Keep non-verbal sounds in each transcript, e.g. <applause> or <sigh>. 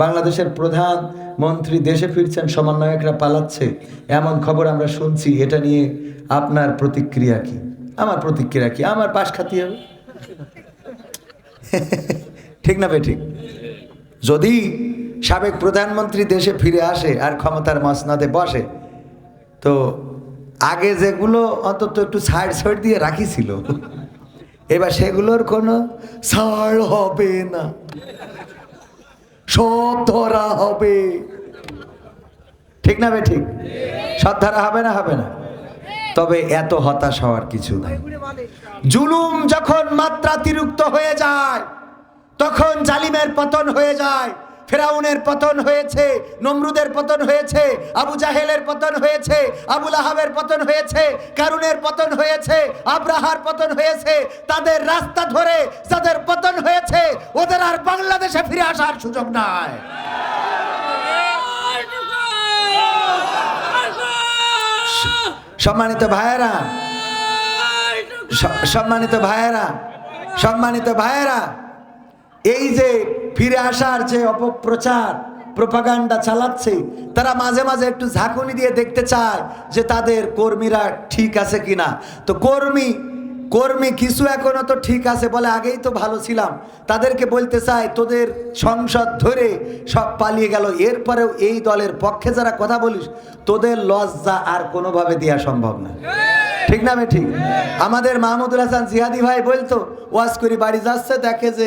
বাংলাদেশের প্রধান মন্ত্রী দেশে ফিরছেন, সমন্বয়করা পালাচ্ছে। এমন খবর আমরা শুনছি, এটা নিয়ে আপনার প্রতিক্রিয়া কি? আমার প্রতিক্রিয়া কি? আমার পাশ খাতি হবে। <laughs> ঠিক না বে ঠিক? যদি সাবেক প্রধানমন্ত্রী দেশে ফিরে আসে আর ক্ষমতার মসনদে বসে, তো আগে যেগুলো অন্তত একটু সাইড সাইড দিয়ে রাখিছিল এবার সেগুলোর কোনো ছাড় হবে না। সব ধরা হবে। ঠিক না বে ঠিক? সব ধরা হবে না হবে না? তবে এত হতাশ হওয়ার কিছু নাই। জুলুম যখন মাত্রাতিরিক্ত হয়ে যায়, তখন জালিমের পতন হয়ে যায়। ফেরাউনের পতন হয়েছে, নমরুদের পতন হয়েছে, আবু জাহেলের পতন হয়েছে আবুল আহাবের পতন হয়েছে, কারুনের পতন হয়েছে, আব্রাহার পতন হয়েছে, তাদের রাস্তা ধরে যাদের পতন হয়েছে, ওদের আর বাংলাদেশে ফিরে আসার সুযোগ নাই। সম্মানিত ভাইয়েরা সম্মানিত ভাইয়েরা সম্মানিত ভাইয়েরা এই যে ফিরে আসার যে অপপ্রচার, প্রপাগান্ডা চালাচ্ছে, তারা মাঝে মাঝে একটু ঝাঁকুনি দিয়ে দেখতে চায় যে তাদের কর্মীরা ঠিক আছে কিনা। তো কর্মী কর্মী কিছু এখনও তো ঠিক আছে বলে আগেই তো ভালো ছিলাম। তাদেরকে বলতে চাই তোদের সংসদ ধরে সব পালিয়ে গেল। এরপরেও এই দলের পক্ষে যারা কথা বলিস, তোদের লজ্জা আর কোনোভাবে দেওয়া সম্ভব না। ঠিক না ঠিক? আমাদের মাহমুদুল হাসান জিহাদি ভাই বলতো, ওয়াজ করি বাড়ি যাচ্ছে, দেখে যে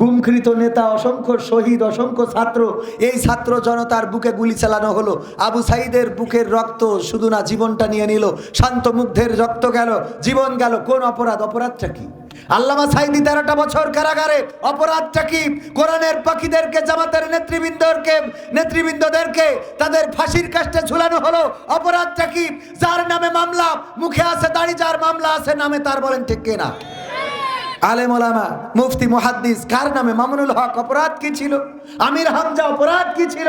গুমকৃত নেতা, অসংখ্য শহীদ, অসংখ্য ছাত্র, এই ছাত্র জনতার বুকে গুলি চালানো হলো। আবু সাইদের বুকের রক্ত শুধু না জীবনটা নিয়ে নিল। শান্ত মুগ্ধের রক্ত গেল, জীবন গেল। কোন অপরাধ? অপরাধটা কি? আল্লামা সাইদি তেরোটা বছর কারাগারে, অপরাধটা কি? কোরআনের পাখিদেরকে, জামাতের নেতৃবৃন্দকে, নেতৃবৃন্দদেরকে তাদের ফাঁসির কাষ্টে ঝুলানো হলো। অপরাধটা কি? যার নামে মামলা, মুখে আছে দাড়ি, যার মামলা আছে নামে, তার বলেন ঠিক কিনা? আলেম ওলামা, মুফতি, মুহাদ্দিস, কার নামে? মামুনুল হক, অপরাধ কি ছিল? আমির হামজা, অপরাধ কি ছিল?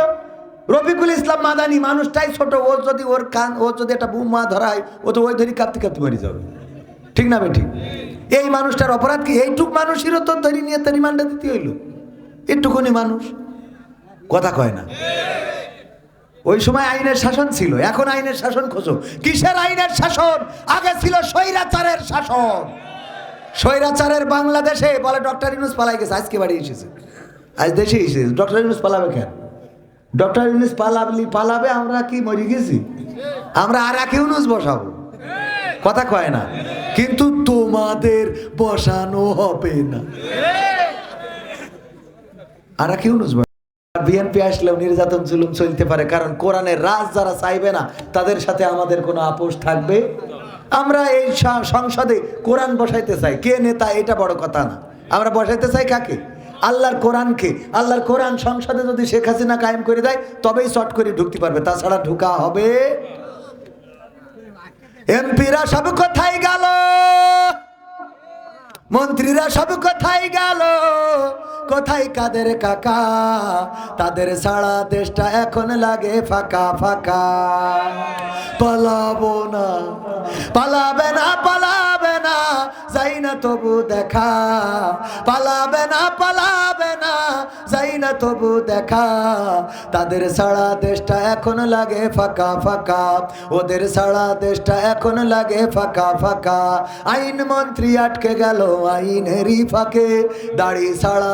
রফিকুল ইসলাম মাদানি, মানুষটাই ছোট, ও যদি ওর কান, ও যদি একটা বুমা ধরায় ও তো ওই ধরি কাঁপতে কাঁপতে মরে যাবে। ঠিক না বেঠিক এই মানুষটার অপরাধ কি? এইটুক মানুষেরও তো ধরি নিয়ে তো রিমান্ডে দিতে হইল। একটুকুনি মানুষ। কথা কয় না। ওই সময় আইনের শাসন ছিল, এখন আইনের শাসন খোঁজো। কিসের আইনের শাসন? আগে ছিল স্বৈরাচারের শাসন। স্বৈরাচারের বাংলাদেশে, বলে ডক্টর ইউনুস পালাই গেছে, আজকে বাড়ি এসেছে। আজ দেশে এসেছে। ডক্টর ইউনুস পালাবে কেন? ডক্টর ইউনুস পালাবলি পালাবে, আমরা কি মরে গেছি? আমরা আর এক ইউনুস বসাবো। কথা কয় না, কিন্তু তোমাদের বসানো হবে না। আর এক ইউনুস বিএনপি আসলেও নির্যাতন জুলুম চলতে পারে, কারণ কোরআনের রাজ যারা চাইবে না, তাদের সাথে আমাদের কোনো আপোষ থাকবে? আমরা এই সংসদে কোরআন বসাইতে চাই। কে নেতা, এটা বড় কথা না। আমরা বসাইতে চাই কাকে? আল্লাহর কোরআনকে। আল্লাহর কোরআন সংসদে যদি শেখ হাসিনা কায়েম করে দেয়, তবেই শর্ট করে ঢুকতে পারবে। তাছাড়া ঢুকা হবে? এমপিরা সব কোথায় গেল? মন্ত্রীরা সব কোথায় গেল? কোথায় কাদের কাকা? তাদের সারা দেশটা এখন লাগে ফাঁকা ফাঁকা। পালাবো না, পালাবে না পালাবে না, যাই না তবু দেখা। পালাবে না পালাবে না, যাই না তবু দেখা। তাদের সারা দেশটা এখন লাগে ফাঁকা ফাঁকা। ওদের সারা দেশটা এখন লাগে ফাঁকা ফাঁকা। আইন মন্ত্রী আটকে গেল আইনেরই ফাঁকে। দাড়ি সারা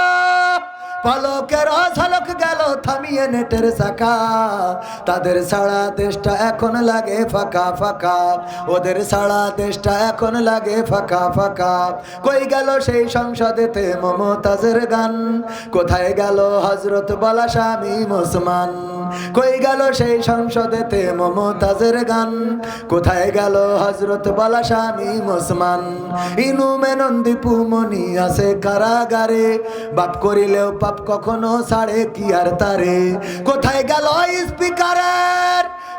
পলকের ঝলক গেল, থামিয়ে নেটের শাখা তাদের সারা দেশটা এখন লাগে ফাঁকা ফাঁকা। ওদের সারা দেশটা এখন লাগে ফাঁকা ফাঁকা। কই গেল সেই সংসদেতে মমতাজের গান? কোথায় গেল হজরত বলা স্বামী মুসমান কই গেল সেই সংসদেতে মমতাজের গান? কোথায় গেল হজরত বলা স্বামী মুসমান ইনু মেনন্দি পুমনি আছে কারাগারে। বাপ করিলেও পাপ কখনো ছাড়ে কি আর তারে? কোথায় গেল স্পিকারের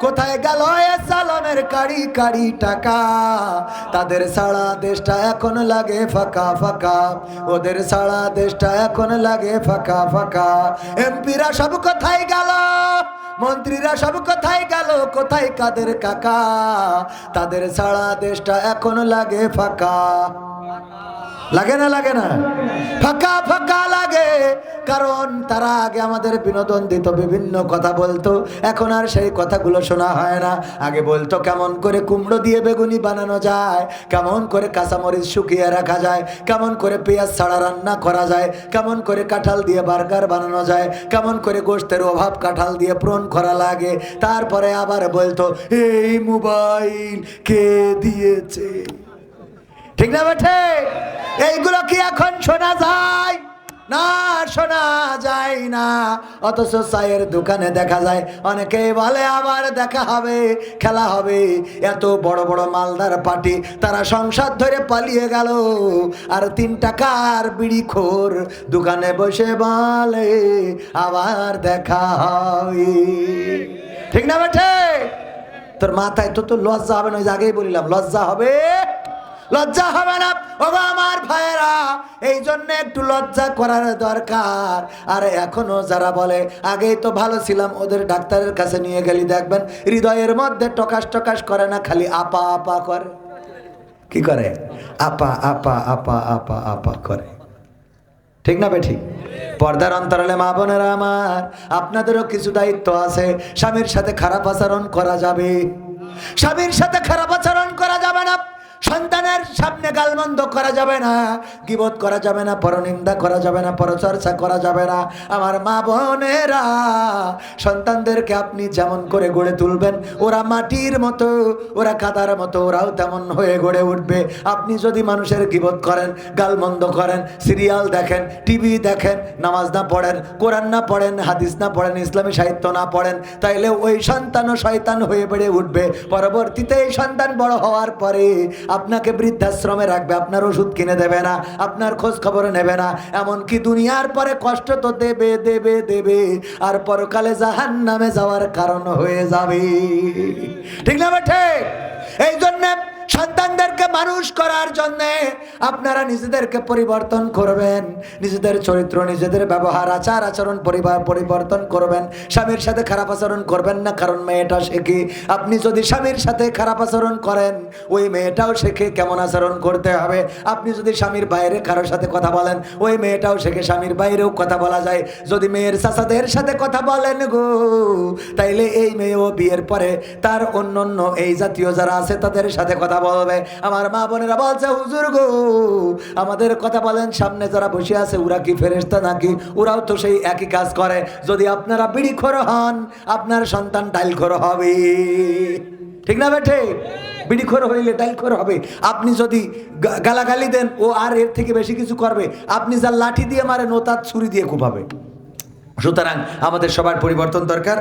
কোথায় গেল এ সালামের কাড়ি কাড়ি টাকা? তাদের সারা দেশটা এখন লাগে ফাঁকা ফাঁকা। ওদের সারা দেশটা এখন লাগে ফাঁকা ফাঁকা। এমপিরা সব কোথায় গেল? মন্ত্রীরা সব কোথায় গেল? কোথায় কাদের কাকা? তাদের সারা দেশটা এখন লাগে ফাঁকা। লাগে না লাগে না। ফাঁকা ফাঁকা লাগে। কারণ তারা আগে আমাদের বিনোদন দিত, বিভিন্ন কথা বলতো। এখন আর সেই কথাগুলো শোনা হয় না। আগে বলতো, কেমন করে কুমড়ো দিয়ে বেগুনি বানানো যায়, কেমন করে কাঁচামরিচ শুকিয়ে রাখা যায়, কেমন করে পেঁয়াজ ছাড়া রান্না করা যায়, কেমন করে কাঁঠাল দিয়ে বার্গার বানানো যায়, কেমন করে গোষ্ঠের অভাব কাঁঠাল দিয়ে প্রণ করা লাগে। তারপরে আবার বলতো, এই মোবাইল কে দিয়েছে? ঠিক না বেঠে এইগুলো কি এখন শোনা যায়? না, শোনা যায় না। অথচ চায়ের দোকানে দেখা যায়, অনেকে বলে আবার দেখা হবে, খেলা হবে। এত বড় বড় মালদার পার্টি, তারা সংসার ধরে পালিয়ে গেল। আর তিন টাকার বিড়ি খোর দোকানে বসে বলে, আবার দেখা হবে ঠিক না বেঠে তোর মাথায় তো তো লজ্জা হবে না, ওই আগেই বলিলাম, লজ্জা হবে। লজ্জা হবে না। ওগো আমার ভাইয়েরা, এই জন্য একটু লজ্জা করার দরকার। আর এখনও যারা বলে, আগেই তো ভালো ছিলাম, ওদের ডাক্তারের কাছে নিয়ে গেলি, দেখবেন হৃদয়ের মধ্যে টকাস টকাশ করে না, খালি আপা আপা করে। কি করে? আপা আপা আপা আপা আপা করে। ঠিক না বেঠিক? পর্দার অন্তরালে মা বোনেরা আমার, আপনাদেরও কিছু দায়িত্ব আছে। স্বামীর সাথে খারাপ আচরণ করা যাবে। স্বামীর সাথে খারাপ আচরণ করা যাবে না। সন্তানের সামনে গালমন্দ করা যাবে না, গিবত করা যাবে না, পরনিন্দা করা যাবে না, পরচর্চা করা যাবে না। আমার মা বোনেরা, সন্তানদেরকে আপনি যেমন করে গড়ে তুলবেন, ওরা মাটির মতো, ওরা কাদার মতো, ওরাও তেমন হয়ে গড়ে উঠবে। আপনি যদি মানুষের গিবত করেন, গালমন্দ করেন, সিরিয়াল দেখেন, টিভি দেখেন, নামাজ না পড়েন, কোরআন না পড়েন, হাদিস না পড়েন, ইসলামী সাহিত্য না পড়েন, তাইলে ওই সন্তানও শয়তান হয়ে বেড়ে উঠবে। পরবর্তীতে এই সন্তান বড় হওয়ার পরে আপনাকে বৃদ্ধাশ্রমে রাখবে, আপনার ওষুধ কিনে দেবে না, আপনার খোঁজ খবর নেবে না, এমনকি দুনিয়ার পরে কষ্ট তো দেবে দেবে দেবে, আর পরকালে জাহান নামে যাওয়ার কারণ হয়ে যাবে। ঠিক না ঠিক এই জন্য সন্তানদেরকে মানুষ করার জন্য আপনারা নিজেদেরকে পরিবর্তন করবেন। নিজেদের চরিত্র, নিজেদের ব্যবহার, আচার আচরণ পরিবার পরিবর্তন করবেন। স্বামীর সাথে খারাপ আচরণ করবেন না, কারণ মেয়েটা শেখে। আপনি যদি স্বামীর সাথে খারাপ আচরণ করেন, ওই মেয়েটাও শেখে কেমন আচরণ করতে হবে। আপনি যদি স্বামীর বাইরে কারোর সাথে কথা বলেন, ওই মেয়েটাও শেখে। স্বামীর বাইরেও কথা বলা যায়। যদি মেয়ের চাচাদের সাথে কথা বলেন গো, তাইলে এই মেয়েও বিয়ের পরে তার অন্য অন্য এই জাতীয় যারা আছে, তাদের সাথে কথা বলবে। আমার মা বোনেরা বলছে, হুজুর গো, আমাদের কথা বলেন, সামনে যারা বসে আছে, ওরা কি ফেরেস্তা নাকি? ওরাও তো সেই একই কাজ করে। যদি আপনারা বিড়ি খোর হন, আপনার সন্তান ডাইল খোর হবে। ঠিক না বেঠে? বিড়িখোর হইলে ডাইলখোর হবে। আপনি যদি গালাগালি দেন, ও আর এর থেকে বেশি কিছু করবে। আপনি যা লাঠি দিয়ে মারেন, ও তার ছুরি দিয়ে খুব হবে সুতরাং আমাদের সবার পরিবর্তন দরকার।